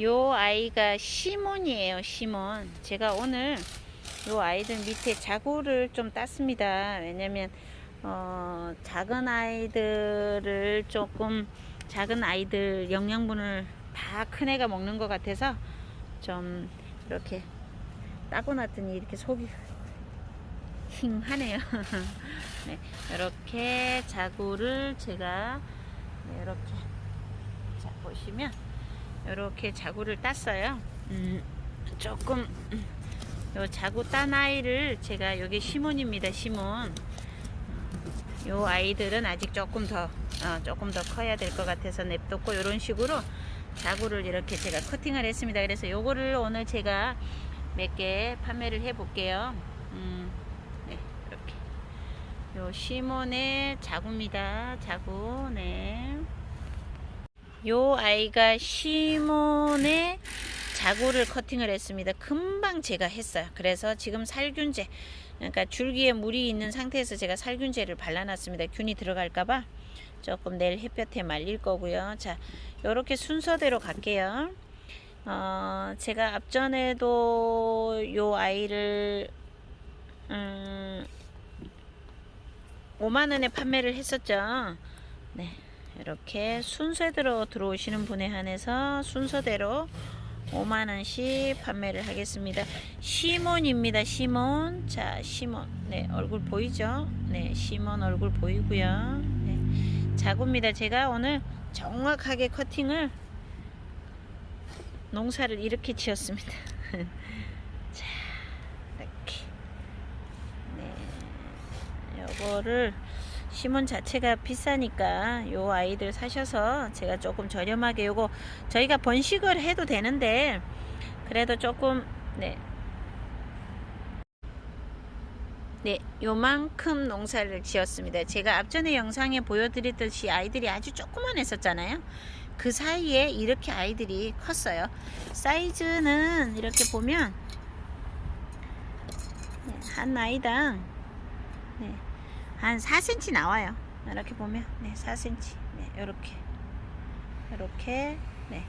요 아이가 시몬이에요, 시몬. 제가 오늘 요 아이들 밑에 자구를 좀 땄습니다. 왜냐면, 어, 작은 아이들을 조금, 작은 아이들 영양분을 다 큰 애가 먹는 것 같아서 좀 이렇게 따고 놨더니 이렇게 속이 힝하네요. 네, 이렇게 자구를 제가 네, 이렇게 자 보시면 이렇게 자구를 땄어요. 음, 조금 음, 요 자구 딴 아이를 제가 여기 시몬입니다. 시몬. 요 아이들은 아직 조금 더 어, 조금 더 커야 될 것 같아서 냅뒀고 이런 식으로 자구를 이렇게 제가 커팅을 했습니다. 그래서 요거를 오늘 제가 몇 개 판매를 해 볼게요. 음, 네, 이렇게. 요 시몬의 자구입니다. 자구, 네. 요 아이가 시몬의 자구를 커팅을 했습니다. 금방 제가 했어요. 그래서 지금 살균제, 그러니까 줄기에 물이 있는 상태에서 제가 살균제를 발라놨습니다. 균이 들어갈까봐 조금 내일 햇볕에 말릴 거고요. 자, 요렇게 순서대로 갈게요. 어, 제가 앞전에도 요 아이를 음, 5만원에 판매를 했었죠. 네. 이렇게 순서대로 들어오시는 분에 한해서 순서대로 5만원씩 판매를 하겠습니다. 시몬입니다. 시몬. 자, 시몬. 네, 얼굴 보이죠? 네, 시몬 얼굴 보이고요. 네, 자구입니다. 제가 오늘 정확하게 커팅을 농사를 이렇게 지었습니다. 자, 이렇게. 네, 요거를 시몬 자체가 비싸니까 요 아이들 사셔서 제가 조금 저렴하게 요거 저희가 번식을 해도 되는데 그래도 조금 네. 네, 요만큼 농사를 지었습니다. 제가 앞전에 영상에 보여드렸듯이 아이들이 아주 조그만 했었잖아요. 그 사이에 이렇게 아이들이 컸어요. 사이즈는 이렇게 보면 네, 한 아이당 네, 한 4cm 나와요. 이렇게 보면 네, 4cm. 네, 이렇게 이렇게 네.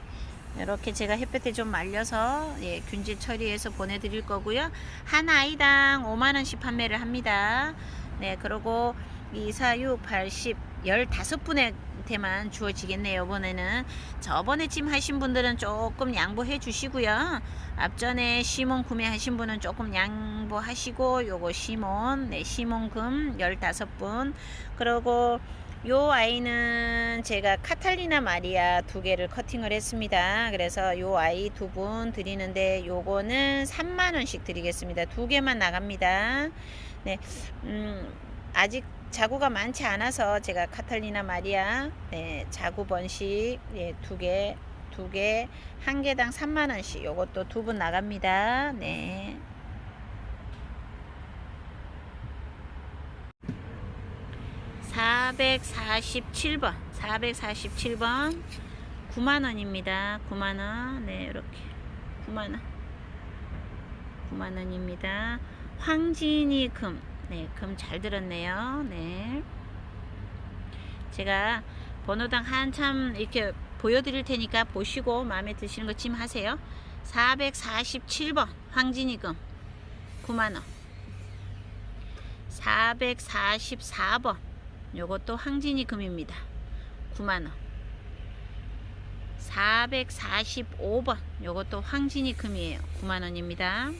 이렇게 제가 햇볕에 좀 말려서 예, 균질 처리해서 보내드릴 거고요. 한 아이당 5만 원씩 판매를 합니다. 네, 그리고 2, 4, 6, 80, 15분한테만 주어지겠네요. 이번에는 저번에 찜 하신 분들은 조금 양보해 주시고요. 앞전에 시몬 구매하신 분은 조금 양보하시고 요거 시몬, 네, 시몬금 15분. 그리고 요 아이는 제가 카탈리나 마리아 두 개를 커팅을 했습니다. 그래서 요 아이 두 분 드리는데 요거는 3만원씩 드리겠습니다. 두 개만 나갑니다. 네, 음, 아직 자구가 많지 않아서 제가 카탈리나 마리아 네, 자구 번식 예, 두 개, 두 개, 한 개당 3만원씩 요것도 두 분 나갑니다. 네. (447번) (447번) 9만원입니다. (9만원) 네 이렇게. (9만원) (9만원입니다) 황진이 금 네, 금 잘 들었네요. 네. 제가 번호당 한참 이렇게 보여드릴 테니까 보시고 마음에 드시는 거 지금 하세요. 447번 황진이금 9만원 444번 요것도 황진이금입니다. 9만원 445번 요것도 황진이금이에요. 9만원입니다.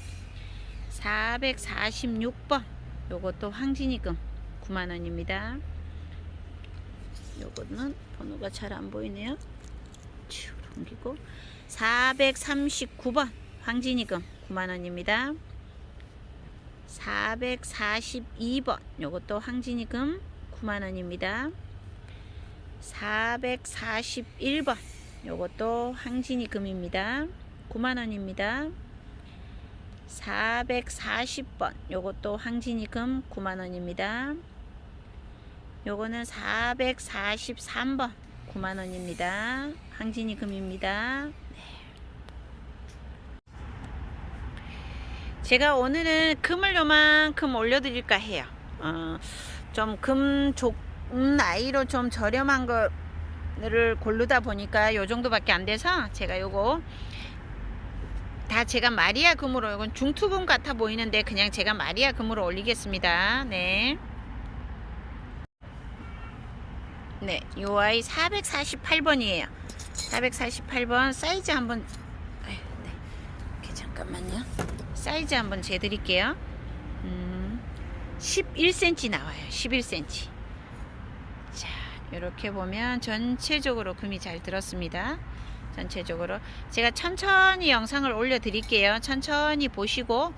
446번 요것도 황진이금 9만원입니다. 요거는 번호가 잘 안 보이네요. 쭉 넘기고 439번 황진이금 9만원입니다. 442번 요것도 황진이금 9만원입니다. 441번 요것도 황진이금입니다. 9만원입니다. 440번. 요것도 황진이금 9만원입니다. 요거는 443번 9만원입니다. 황진이금입니다. 제가 오늘은 금을 요만큼 올려드릴까 해요. 어, 좀금 좋은 아이로 좀 저렴한 거를 고르다 보니까 요 정도밖에 안 돼서 제가 요거 다 제가 마리아 금으로 이건 중투금 같아 보이는데 그냥 제가 마리아 금으로 올리겠습니다. 네. 네, 요 아이 448번이에요. 448번 사이즈 한번 아유, 네. 이렇게 잠깐만요. 사이즈 한번 재드릴게요. 음, 11cm 나와요. 11cm. 자, 이렇게 보면 전체적으로 금이 잘 들었습니다. 전체적으로 제가 천천히 영상을 올려 드릴게요. 천천히 보시고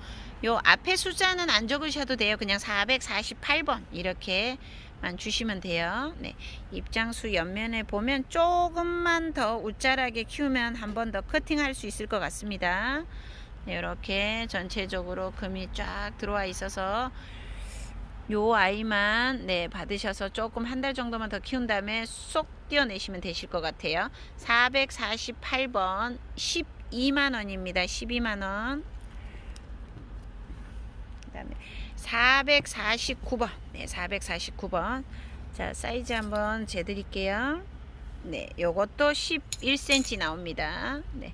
요 앞에 숫자는 안 적으셔도 돼요. 그냥 448번 이렇게만 주시면 돼요. 네. 입장수 옆면에 보면 조금만 더 웃자라게 키우면 한 번 더 커팅할 수 있을 것 같습니다. 네, 이렇게 전체적으로 금이 쫙 들어와 있어서 요 아이만 네 받으셔서 조금 한 달 정도만 더 키운 다음에 쏙 띄어내시면 되실 것 같아요. 448번 12만 원입니다. 12만 원. 그 다음에 449번. 네, 449번. 자, 사이즈 한번 재드릴게요. 네, 요것도 11cm 나옵니다. 네.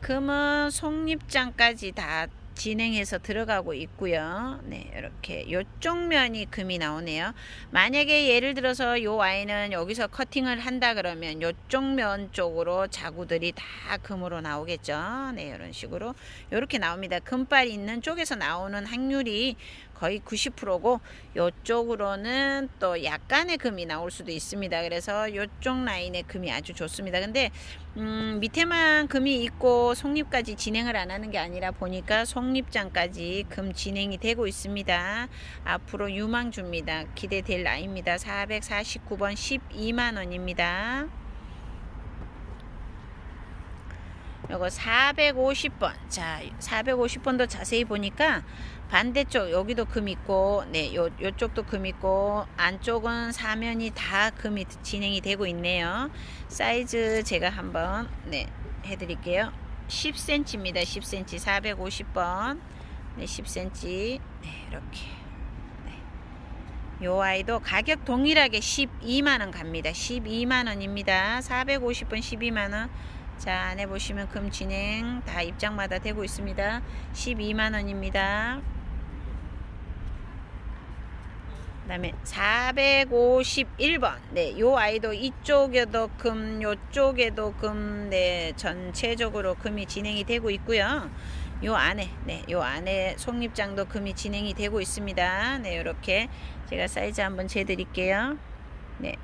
금은 속립장까지 다 진행해서 들어가고 있고요. 네, 이렇게 요쪽 면이 금이 나오네요. 만약에 예를 들어서 요 아이는 여기서 커팅을 한다 그러면 요쪽 면 쪽으로 자구들이 다 금으로 나오겠죠. 네, 이런 식으로 이렇게 나옵니다. 금발 있는 쪽에서 나오는 확률이 거의 90%고 요쪽으로는 또 약간의 금이 나올 수도 있습니다. 그래서 요쪽 라인의 금이 아주 좋습니다. 근데 음, 밑에만 금이 있고 속립까지 진행을 안 하는 게 아니라 보니까 속립장까지 금 진행이 되고 있습니다. 앞으로 유망주입니다. 기대될 라인입니다. 449번 12만 원입니다. 요거 450번. 자, 450번도 자세히 보니까 반대쪽 여기도 금 있고 네, 요 요쪽도 금 있고 안쪽은 사면이 다 금이 진행이 되고 있네요. 사이즈 제가 한번 네, 해 드릴게요. 10cm입니다. 10cm 450번. 네, 10cm. 네, 이렇게. 네. 요 아이도 가격 동일하게 12만 원 갑니다. 12만 원입니다. 450번 12만 원. 자, 안에 보시면 금 진행 다 입장마다 되고 있습니다. 12만 원입니다. 그 다음에 451번. 네, 요 아이도 이쪽에도 금, 요쪽에도 금, 네, 전체적으로 금이 진행이 되고 있고요. 요 안에, 네, 요 안에 속립장도 금이 진행이 되고 있습니다. 네, 요렇게 제가 사이즈 한번 재드릴게요. 네,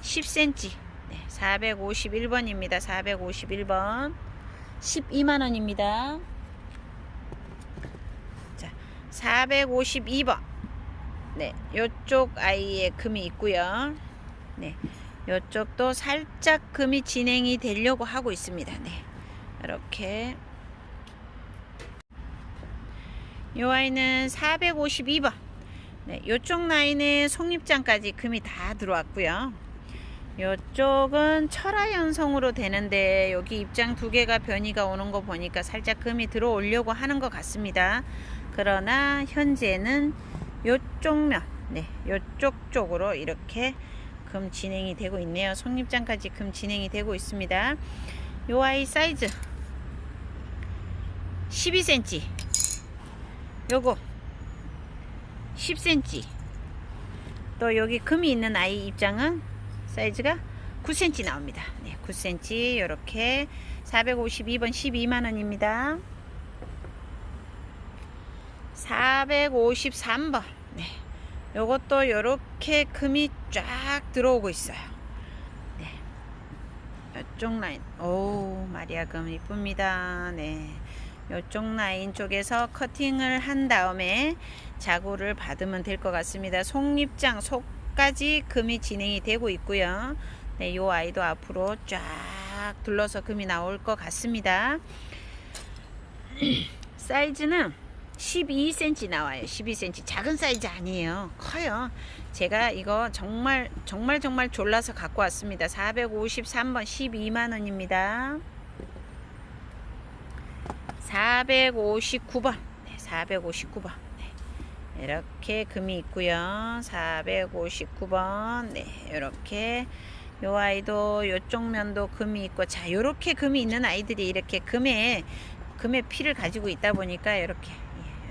10cm. 네, 451번입니다. 451번. 12만 원입니다. 자, 452번. 네, 요쪽 아이의 금이 있고요. 네, 요쪽도 살짝 금이 진행이 되려고 하고 있습니다. 네, 이렇게. 요 아이는 452번. 네, 요쪽 라인에 속립장까지 금이 다 들어왔고요. 요쪽은 철화 연성으로 되는데 여기 입장 두 개가 변이가 오는 거 보니까 살짝 금이 들어오려고 하는 것 같습니다. 그러나 현재는 요쪽 면, 네, 요쪽 쪽으로 이렇게 금 진행이 되고 있네요. 속립장까지 금 진행이 되고 있습니다. 요 아이 사이즈 12cm. 요거 10cm. 또 여기 금이 있는 아이 입장은 사이즈가 9cm 나옵니다. 네, 9cm 이렇게 452번 12만 원입니다. 453번. 네. 요것도 요렇게 금이 쫙 들어오고 있어요. 네. 이쪽 라인. 오, 마리아 금 이쁩니다. 네. 요쪽 라인 쪽에서 커팅을 한 다음에 자구를 받으면 될 것 같습니다. 속립장 속까지 금이 진행이 되고 있고요. 네, 요 아이도 앞으로 쫙 둘러서 금이 나올 것 같습니다. 사이즈는 12cm 나와요. 12cm. 작은 사이즈 아니에요. 커요. 제가 이거 정말 정말 정말 졸라서 갖고 왔습니다. 453번 12만 원입니다. 459번. 네, 459번. 네. 이렇게 금이 있고요. 459번. 네, 이렇게 요 아이도 요쪽 면도 금이 있고 자, 요렇게 금이 있는 아이들이 이렇게 금에 금의 피를 가지고 있다 보니까 이렇게 예,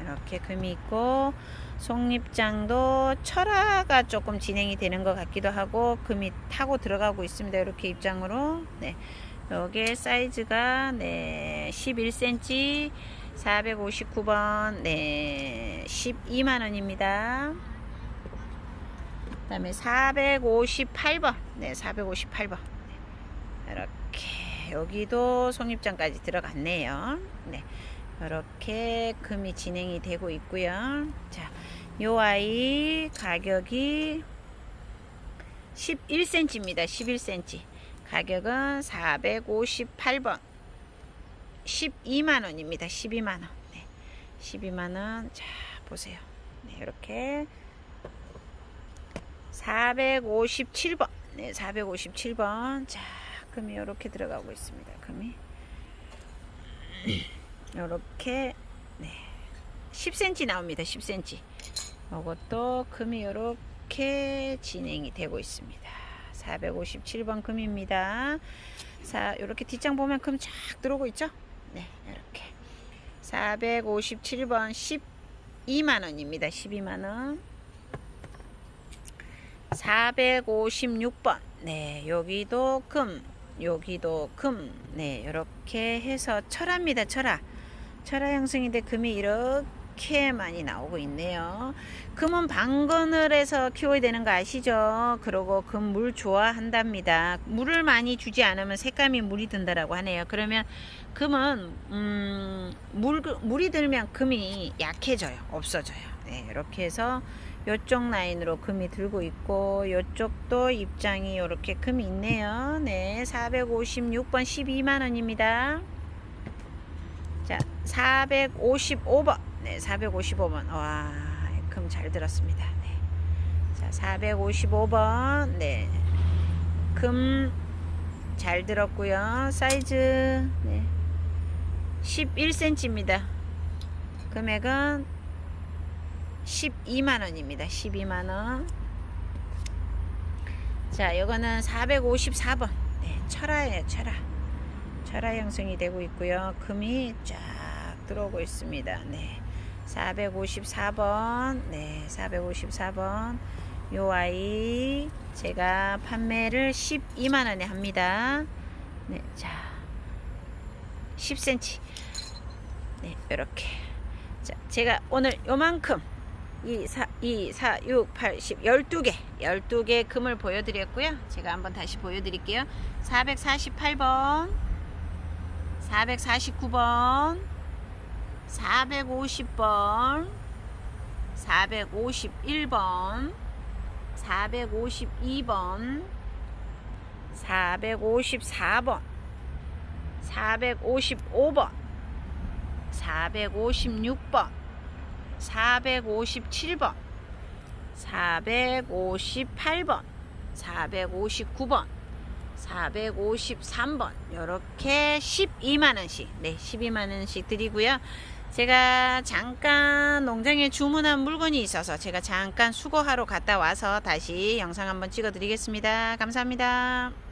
이렇게 금이 있고 속립장도 철화가 조금 진행이 되는 것 같기도 하고 금이 타고 들어가고 있습니다. 이렇게 입장으로 네. 여기 사이즈가 네 11cm 459번 네 12만 원입니다. 그 다음에 458번 네 458번 네, 이렇게 여기도 속립장까지 들어갔네요. 네. 이렇게 금이 진행이 되고 있고요. 자, 요 아이 가격이 11cm입니다. 11cm. 가격은 458번. 12만 원입니다. 12만 원. 네. 12만 원. 자, 보세요. 네, 이렇게 457번. 네, 457번. 자, 금이 이렇게 들어가고 있습니다. 금이. 요렇게 네. 10cm 나옵니다. 10cm. 이것도 금이 이렇게 진행이 되고 있습니다. 457번 금입니다. 자, 이렇게 뒷장 보면 금 쫙 들어오고 있죠? 네, 이렇게 457번 12만 원입니다. 12만 원. 456번. 네, 여기도 금, 여기도 금. 네, 이렇게 해서 철합니다. 철화. 철화 형성인데 금이 이렇게 많이 나오고 있네요. 금은 방건을 해서 키워야 되는 거 아시죠? 그리고 금 물 좋아한답니다. 물을 많이 주지 않으면 색감이 물이 든다라고 하네요. 그러면 금은 음, 물 물이 들면 금이 약해져요. 없어져요. 네, 이렇게 해서 요쪽 라인으로 금이 들고 있고 요쪽도 입장이 이렇게 금이 있네요. 네, 456번 12만 원입니다. 자, 455번. 네, 455번. 와, 금 잘 들었습니다. 네. 자, 455번. 네. 금 잘 들었고요. 사이즈 네. 11cm입니다. 금액은 12만 원입니다. 12만 원. 자, 요거는 454번. 네, 철화예요, 철화. 철화 형성이 되고 있고요. 금이 쫙 들어오고 있습니다. 네. 454번. 네, 454번. 요 아이 제가 판매를 12만 원에 합니다. 네, 자. 10cm. 네, 이렇게. 자, 제가 오늘 요만큼 2, 4, 2, 4, 6, 8, 10, 12개, 12개 금을 보여드렸고요. 제가 한번 다시 보여드릴게요. 448번, 449번, 450번, 451번, 452번, 454번, 455번, 456번, 457번, 458번, 459번, 453번 이렇게 12만 원씩 네 12만 원씩 드리고요. 제가 잠깐 농장에 주문한 물건이 있어서 제가 잠깐 수거하러 갔다 와서 다시 영상 한번 찍어 드리겠습니다. 감사합니다.